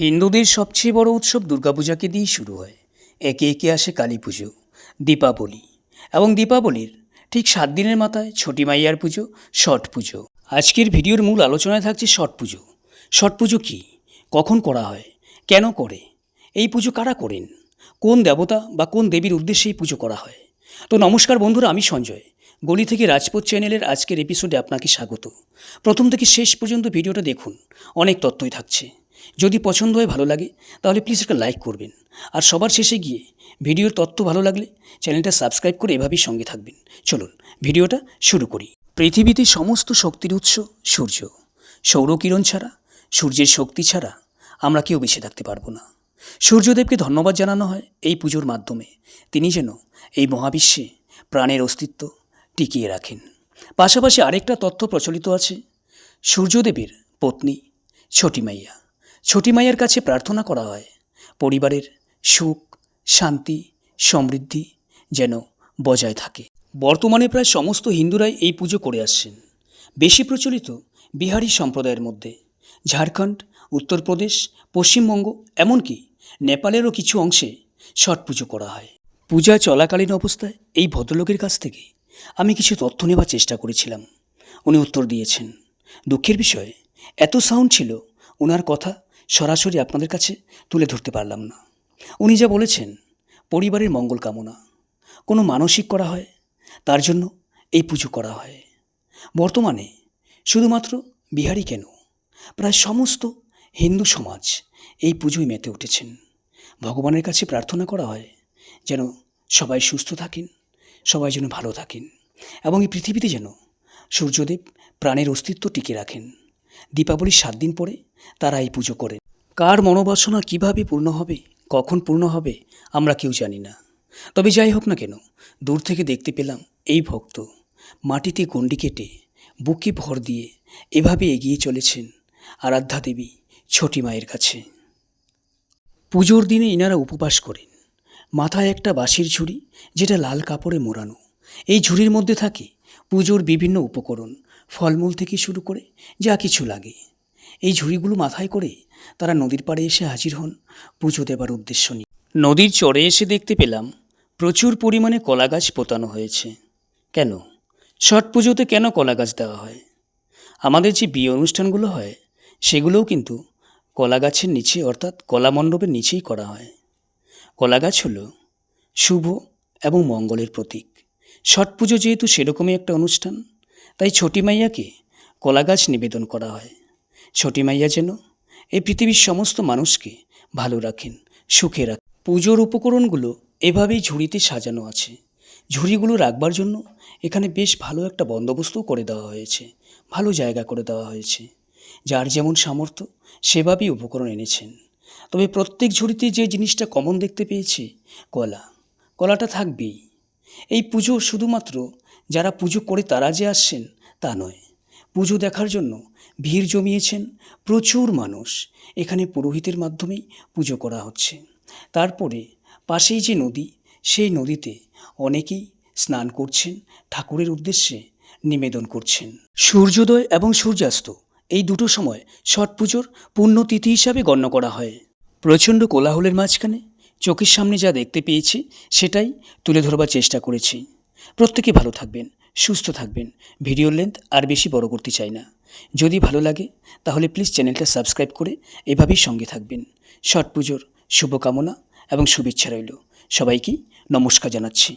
হিন্দুদের সবচেয়ে বড় উৎসব দুর্গাপূজাকে দিয়েই শুরু হয়। একে একে আসে কালী পুজো, দীপাবলি এবং দীপাবলির ঠিক সাত দিনের মাথায় ছটি মাইয়ার পুজো ছট পুজো। আজকের ভিডিওর মূল আলোচনায় থাকছে ছট পুজো। ছট পুজো কী? কখন করা হয়? কেন করে? এই পুজো কারা করেন? কোন দেবতা বা কোন দেবীর উদ্দেশ্যে এই পুজো করা হয়? তো নমস্কার বন্ধুরা, আমি সঞ্জয়। গলি থেকে রাজপথ চ্যানেলের আজকের এপিসোডে আপনাকে স্বাগত। প্রথম থেকে শেষ পর্যন্ত ভিডিওটা দেখুন। অনেক তথ্যই থাকছে। যদি পছন্দ হয় ভালো লাগে, তাহলে প্লিজ একটা লাইক করবেন। আর সবার শেষে গিয়ে ভিডিওর তথ্য ভালো লাগলে চ্যানেলটা সাবস্ক্রাইব করে এভাবেই সঙ্গে থাকবেন। চলুন, ভিডিওটা শুরু করি। পৃথিবীতে সমস্ত শক্তির উৎস সূর্য। সৌরকিরণ ছাড়া, সূর্যের শক্তি ছাড়া আমরা কেউ বেঁচে থাকতে পারব না। সূর্যদেবকে ধন্যবাদ জানানো হয় এই পুজোর মাধ্যমে। তিনি যেন এই মহাবিশ্বে প্রাণের অস্তিত্ব টিকিয়ে রাখেন। পাশাপাশি আরেকটা তথ্য প্রচলিত আছে। সূর্যদেবের পত্নী ছটি মাইয়া ছটি মাইয়ার কাছে প্রার্থনা করা হয়। পরিবারের সুখ, শান্তি, সমৃদ্ধি যেন বজায় থাকে। বর্তমানে প্রায় সমস্ত হিন্দুরাই এই পুজো করে আসছেন। বেশি প্রচলিত বিহারি সম্প্রদায়ের মধ্যে ঝাড়খণ্ড, উত্তরপ্রদেশ, পশ্চিমবঙ্গ, এমনকি নেপালেরও কিছু অংশে ছট পুজো করা হয়। পূজা চলাকালীন অবস্থায় এই ভদ্রলোকের কাছ থেকে আমি কিছু তথ্য নেবার চেষ্টা করেছিলাম। উনি উত্তর দিয়েছেন, দুঃখের বিষয়ে, এত সাউন্ড ছিল ওনার কথা সরাসরি আপনাদের কাছে তুলে ধরতে পারলাম না। উনি যা বলেছেন, পরিবারের মঙ্গল কামনা। কোনো মানসিক করা হয়, তার জন্য এই পুজো করা হয়। বর্তমানে শুধুমাত্র বিহারি কেন? প্রায় সমস্ত হিন্দু সমাজ এই পুজোয় মেতে উঠেছেন। ভগবানের কাছে প্রার্থনা করা হয় যেন সবাই সুস্থ থাকেন, সবাই যেন ভালো থাকেন এবং এই পৃথিবীতে যেন সূর্যদেব প্রাণের অস্তিত্ব টিকে রাখেন। দীপাবলির সাত দিন পরে তারা এই পুজো করে কার মনোবাসনা কীভাবে পূর্ণ হবে, কখন পূর্ণ হবে, আমরা কেউ জানি না। তবে যাই হোক না কেন, দূর থেকে দেখতে পেলাম এই ভক্ত মাটিতে গণ্ডি কেটে, বুকে ভর দিয়ে এভাবে এগিয়ে চলেছেন আরাধ্যা দেবী ছটি মায়ের কাছে। পুজোর দিনে ইনারা উপবাস করেন। মাথায় একটা বাঁশির ঝুড়ি, যেটা লাল কাপড়ে মোড়ানো। এই ঝুড়ির মধ্যে থাকে পুজোর বিভিন্ন উপকরণ, ফলমূল থেকে শুরু করে যা কিছু লাগে। এই ঝুড়িগুলো মাথায় করে তারা নদীর পাড়ে এসে হাজির হন পুজো দেবার উদ্দেশ্য নিয়ে। নদীর চরে এসে দেখতে পেলাম প্রচুর পরিমাণে কলা গাছ পোতানো হয়েছে। কেন? ছট পুজোতে কেন কলা গাছ দেওয়া হয়? আমাদের যে বিয়ে অনুষ্ঠানগুলো হয়, সেগুলোও কিন্তু কলা গাছের নিচে অর্থাৎ কলা মণ্ডপের নিচেই করা হয়। কলা গাছ হল শুভ এবং মঙ্গলের প্রতীক। ছট পুজো যেহেতু সেরকমই একটা অনুষ্ঠান, তাই ছোটি মাইয়াকে কলা গাছ নিবেদন করা হয়। ছোটি মাইয়া যেন এই পৃথিবীর সমস্ত মানুষকে ভালো রাখেন, সুখে রাখেন। পুজোর উপকরণগুলো এভাবেই ঝুড়িতে সাজানো আছে। ঝুড়িগুলো রাখবার জন্য এখানে বেশ ভালো একটা বন্দোবস্তও করে দেওয়া হয়েছে, ভালো জায়গা করে দেওয়া হয়েছে। যার যেমন সামর্থ্য, সেভাবেই উপকরণ এনেছেন। তবে প্রত্যেক ঝুড়িতে যে জিনিসটা কমন দেখতে পেয়েছি, কলা, কলাটা থাকবেই। এই পুজো শুধুমাত্র যারা পুজো করে তারা যে আসছেন তা নয়। পুজো দেখার জন্য ভিড় জমিয়েছেন প্রচুর মানুষ। এখানে পুরোহিতের মাধ্যমেই পুজো করা হচ্ছে। তারপরে পাশেই যে নদী, সেই নদীতে অনেকেই স্নান করছেন, ঠাকুরের উদ্দেশ্যে নিবেদন করছেন। সূর্যোদয় এবং সূর্যাস্ত এই দুটো সময় ছট পুজোর পুণ্যতিথি হিসাবে গণ্য করা হয়। প্রচণ্ড কোলাহলের মাঝখানে চোখের সামনে যা দেখতে পেয়েছি, সেটাই তুলে ধরবার চেষ্টা করেছি। প্রত্যেকে ভালো থাকবেন, সুস্থ থাকবেন। ভিডিও লেন্থ আর বেশি বড় করতে চাই না। যদি ভালো লাগে, তাহলে প্লিজ চ্যানেলটা সাবস্ক্রাইব করে এভাবেই সঙ্গে থাকবেন। ছট পুজোর শুভকামনা এবং শুভেচ্ছা রইল। সবাইকে নমস্কার জানাচ্ছি।